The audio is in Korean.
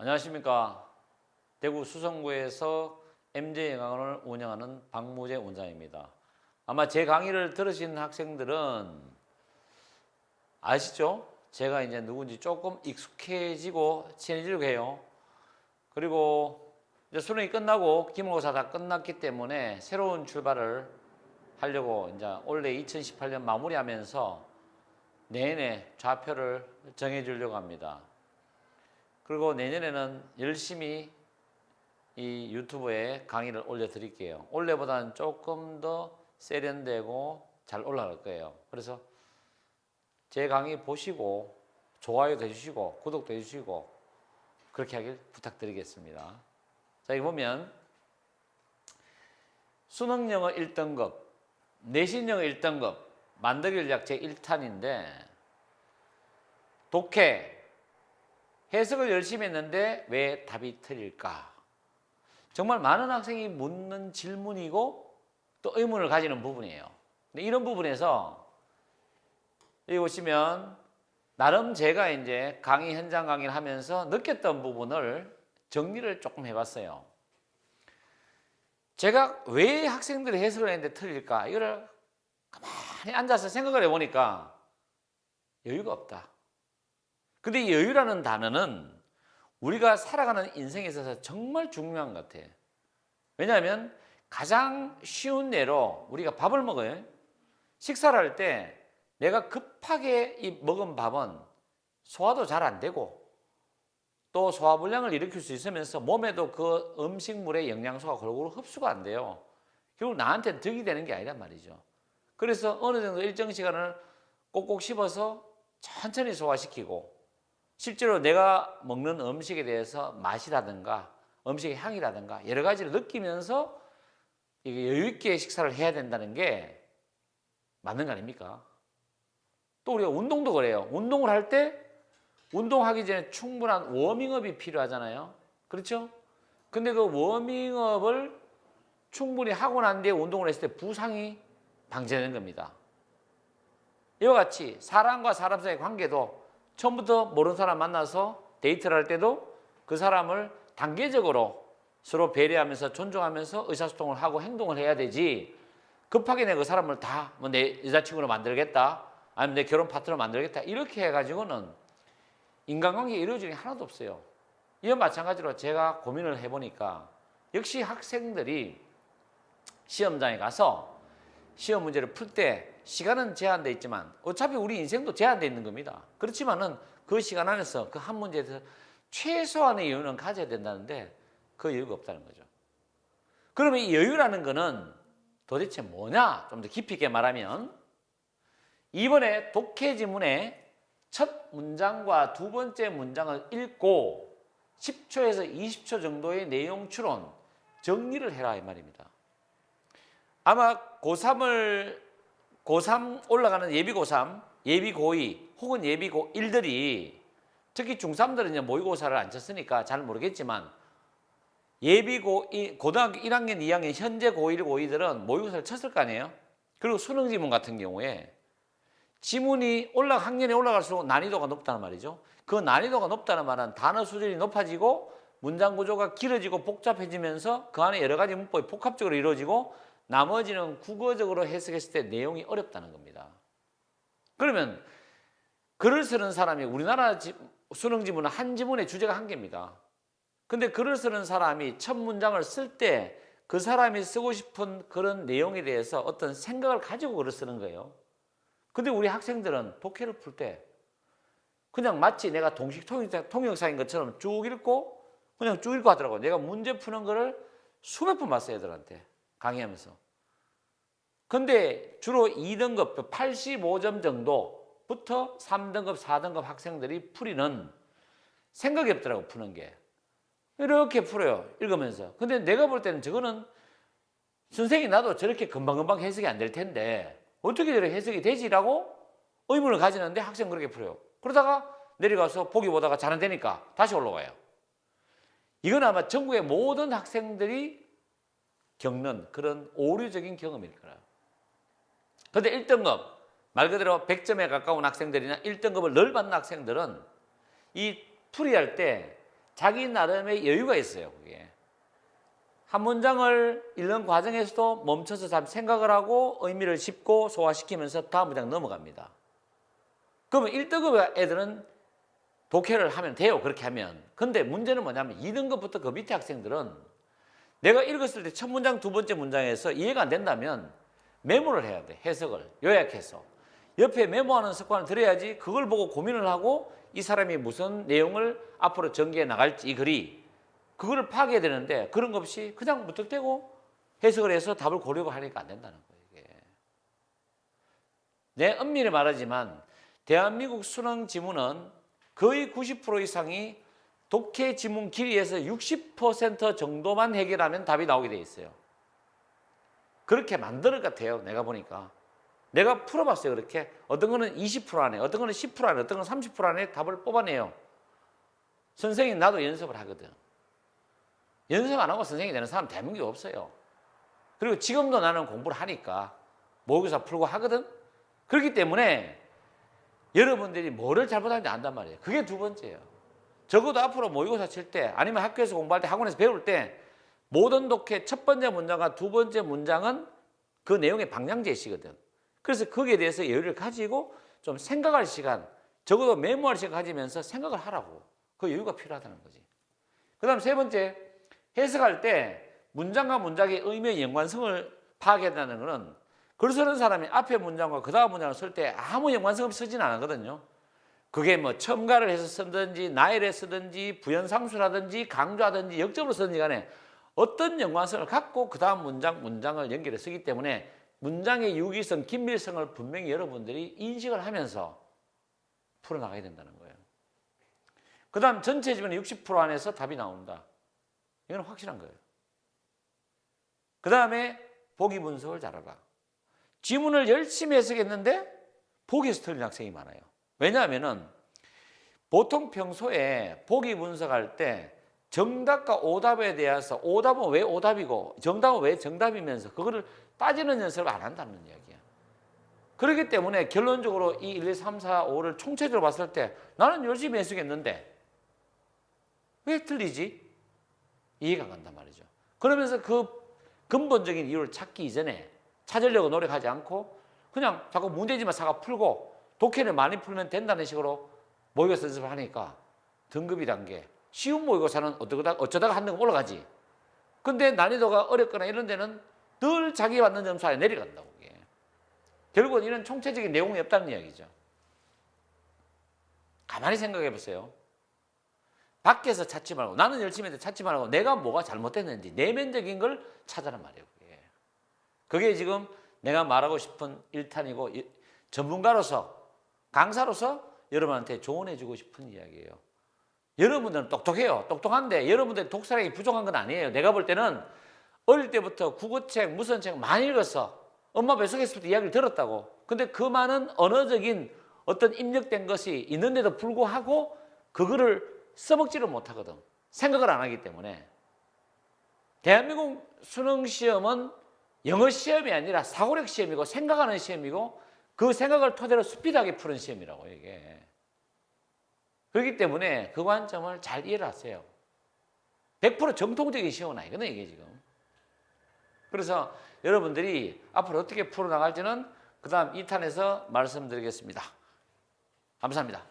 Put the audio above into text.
안녕하십니까. 대구 수성구에서 MJ영화관을 운영하는 박무재 원장입니다. 아마 제 강의를 들으신 학생들은 아시죠? 제가 이제 누군지 조금 익숙해지고 친해지려고 해요. 그리고 이제 수능이 끝나고 기말고사 다 끝났기 때문에 새로운 출발을 하려고 이제 올해 2018년 마무리하면서 내내 좌표를 정해주려고 합니다. 그리고 내년에는 열심히 이 유튜브에 강의를 올려드릴게요. 올해보다는 조금 더 세련되고 잘 올라갈 거예요. 그래서 제 강의 보시고 좋아요도 해주시고 구독도 해주시고 그렇게 하길 부탁드리겠습니다. 자, 여기 보면 수능 영어 1등급, 내신 영어 1등급, 만들기 전략 제 1탄인데 독해, 해석을 열심히 했는데 왜 답이 틀릴까? 정말 많은 학생이 묻는 질문이고 또 의문을 가지는 부분이에요. 근데 이런 부분에서 여기 보시면 나름 제가 이제 강의 현장 강의를 하면서 느꼈던 부분을 정리를 조금 해봤어요. 제가 왜 학생들이 해석을 했는데 틀릴까? 이거를 가만히 앉아서 생각을 해보니까 여유가 없다. 근데 이 여유라는 단어는 우리가 살아가는 인생에 있어서 정말 중요한 것 같아. 왜냐하면 가장 쉬운 예로 우리가 밥을 먹어요. 식사를 할 때 내가 급하게 이 먹은 밥은 소화도 잘 안 되고 또 소화불량을 일으킬 수 있으면서 몸에도 그 음식물의 영양소가 골고루 흡수가 안 돼요. 결국 나한테 득이 되는 게 아니란 말이죠. 그래서 어느 정도 일정 시간을 꼭꼭 씹어서 천천히 소화시키고 실제로 내가 먹는 음식에 대해서 맛이라든가 음식의 향이라든가 여러 가지를 느끼면서 여유 있게 식사를 해야 된다는 게 맞는 거 아닙니까? 또 우리가 운동도 그래요. 운동을 할 때 운동하기 전에 충분한 워밍업이 필요하잖아요. 그렇죠? 근데 그 워밍업을 충분히 하고 난 뒤에 운동을 했을 때 부상이 방지되는 겁니다. 이와 같이 사람과 사람 사이의 관계도 처음부터 모르는 사람 만나서 데이트를 할 때도 그 사람을 단계적으로 서로 배려하면서 존중하면서 의사소통을 하고 행동을 해야 되지 급하게 내그 사람을 다 뭐 내 여자친구로 만들겠다 아니면 내 결혼 파트너 만들겠다 이렇게 해가지고는 인간관계 이루어지는 게 하나도 없어요. 이와 마찬가지로 제가 고민을 해보니까 역시 학생들이 시험장에 가서 시험 문제를 풀 때 시간은 제한돼 있지만 어차피 우리 인생도 제한돼 있는 겁니다. 그렇지만은 그 시간 안에서 그 한 문제에 대해서 최소한의 여유는 가져야 된다는데 그 여유가 없다는 거죠. 그러면 이 여유라는 거는 도대체 뭐냐? 좀 더 깊이 있게 말하면 이번에 독해 지문의 첫 문장과 두 번째 문장을 읽고 10초에서 20초 정도의 내용 추론 정리를 해라 이 말입니다. 아마 고3을 고3 올라가는 예비 고3, 예비 고2 혹은 예비 고1들이 특히 중3들은 이제 모의고사를 안 쳤으니까 잘 모르겠지만 예비 고 고등학교 1학년, 2학년 현재 고1, 고2들은 모의고사를 쳤을 거 아니에요. 그리고 수능 지문 같은 경우에 지문이 올라 학년이 올라갈수록 난이도가 높다는 말이죠. 그 난이도가 높다는 말은 단어 수준이 높아지고 문장 구조가 길어지고 복잡해지면서 그 안에 여러 가지 문법이 복합적으로 이루어지고 나머지는 국어적으로 해석했을 때 내용이 어렵다는 겁니다. 그러면 글을 쓰는 사람이 우리나라 지- 수능 지문은 한 지문의 주제가 한 개입니다. 근데 글을 쓰는 사람이 첫 문장을 쓸 때 그 사람이 쓰고 싶은 그런 내용에 대해서 어떤 생각을 가지고 글을 쓰는 거예요. 근데 우리 학생들은 독해를 풀 때 그냥 마치 내가 동식 통역- 통역사인 것처럼 쭉 읽고 그냥 쭉 읽고 하더라고요. 내가 문제 푸는 거를 수백 번 봤어요, 애들한테. 강의하면서. 근데 주로 2등급, 85점 정도부터 3등급, 4등급 학생들이 풀이는 생각이 없더라고, 푸는 게. 이렇게 풀어요, 읽으면서. 근데 내가 볼 때는 저거는 선생이 나도 저렇게 금방금방 해석이 안 될 텐데 어떻게 저렇게 해석이 되지라고 의문을 가지는데 학생은 그렇게 풀어요. 그러다가 내려가서 보기 보다가 잘 안 되니까 다시 올라가요. 이건 아마 전국의 모든 학생들이 겪는 그런 오류적인 경험일 거예요. 근데 1등급, 말 그대로 100점에 가까운 학생들이나 1등급을 늘 받는 학생들은 이 풀이할 때 자기 나름의 여유가 있어요. 그게 한 문장을 읽는 과정에서도 멈춰서 잠 생각을 하고 의미를 짚고 소화시키면서 다음 문장 넘어갑니다. 그러면 1등급 애들은 독해를 하면 돼요. 그렇게 하면. 근데 문제는 뭐냐면 2등급부터 그 밑에 학생들은 내가 읽었을 때 첫 문장, 두 번째 문장에서 이해가 안 된다면 메모를 해야 돼. 해석을 요약해서. 옆에 메모하는 습관을 들여야지 그걸 보고 고민을 하고 이 사람이 무슨 내용을 앞으로 전개해 나갈지 이 글이 그거를 파악해야 되는데 그런 것 없이 그냥 무턱대고 해석을 해서 답을 고르고 하니까 안 된다는 거예요. 이게. 내 엄밀히 말하지만 대한민국 수능 지문은 거의 90% 이상이 독해 지문 길이에서 60% 정도만 해결하면 답이 나오게 돼 있어요. 그렇게 만들 것 같아요. 내가 보니까. 내가 풀어봤어요. 그렇게. 어떤 거는 20% 안에, 어떤 거는 10% 안에, 어떤 거는 30% 안에 답을 뽑아내요. 선생님, 나도 연습을 하거든. 연습 안 하고 선생님이 되는 사람 대한민국에 없어요. 그리고 지금도 나는 공부를 하니까 모의고사 풀고 하거든. 그렇기 때문에 여러분들이 뭐를 잘못하는지 안단 말이에요. 그게 두 번째예요. 적어도 앞으로 모의고사 칠 때 아니면 학교에서 공부할 때 학원에서 배울 때 모든 독해 첫 번째 문장과 두 번째 문장은 그 내용의 방향 제시거든. 그래서 거기에 대해서 여유를 가지고 좀 생각할 시간, 적어도 메모할 시간 가지면서 생각을 하라고. 그 여유가 필요하다는 거지. 그 다음 세 번째, 해석할 때 문장과 문장의 의미의 연관성을 파악한다는 것은 글 쓰는 사람이 앞에 문장과 그 다음 문장을 쓸 때 아무 연관성 없이 쓰진 않거든요. 그게 뭐 첨가를 해서 쓰든지 나열해 쓰든지 부연상수라든지 강조하든지 역접으로 쓰든지 간에 어떤 연관성을 갖고 그 다음 문장, 문장을 연결해 쓰기 때문에 문장의 유기성, 긴밀성을 분명히 여러분들이 인식을 하면서 풀어나가야 된다는 거예요. 그 다음 전체 지문의 60% 안에서 답이 나온다. 이건 확실한 거예요. 그 다음에 보기 분석을 잘하라. 지문을 열심히 해석했는데 보기에서 틀린 학생이 많아요. 왜냐하면은 보통 평소에 보기 분석할 때 정답과 오답에 대해서 오답은 왜 오답이고 정답은 왜 정답이면서 그거를 따지는 연습을 안 한다는 이야기야. 그렇기 때문에 결론적으로 이 1, 2, 3, 4, 5를 총체적으로 봤을 때 나는 열심히 해석했는데 왜 틀리지? 이해가 안 간단 말이죠. 그러면서 그 근본적인 이유를 찾기 이전에 찾으려고 노력하지 않고 그냥 자꾸 문제지만 사가 풀고 독해를 많이 풀면 된다는 식으로 모의고사 연습을 하니까 등급이 단계 쉬운 모의고사는 어쩌다가, 어쩌다가 한 등급 올라가지 근데 난이도가 어렵거나 이런 데는 늘 자기 받는 점수 아래 내려간다고 이게. 결국은 이런 총체적인 내용이 없다는 이야기죠 가만히 생각해 보세요 밖에서 찾지 말고 나는 열심히 했는데 찾지 말고 내가 뭐가 잘못됐는지 내면적인 걸 찾아란 말이에요 그게. 그게 지금 내가 말하고 싶은 일탄이고 이- 전문가로서 강사로서 여러분한테 조언해 주고 싶은 이야기예요. 여러분들은 똑똑해요. 똑똑한데 여러분들 독서력이 부족한 건 아니에요. 내가 볼 때는 어릴 때부터 국어책, 무슨 책 많이 읽었어. 엄마 뱃속에서부터 이야기를 들었다고. 근데 그 많은 언어적인 어떤 입력된 것이 있는데도 불구하고 그거를 써먹지를 못하거든. 생각을 안 하기 때문에. 대한민국 수능 시험은 영어 시험이 아니라 사고력 시험이고 생각하는 시험이고 그 생각을 토대로 스피드하게 푸는 시험이라고 이게. 그렇기 때문에 그 관점을 잘 이해를 하세요. 100% 정통적인 시험은 아니거든 이게 지금. 그래서 여러분들이 앞으로 어떻게 풀어나갈지는 그 다음 2탄에서 말씀드리겠습니다. 감사합니다.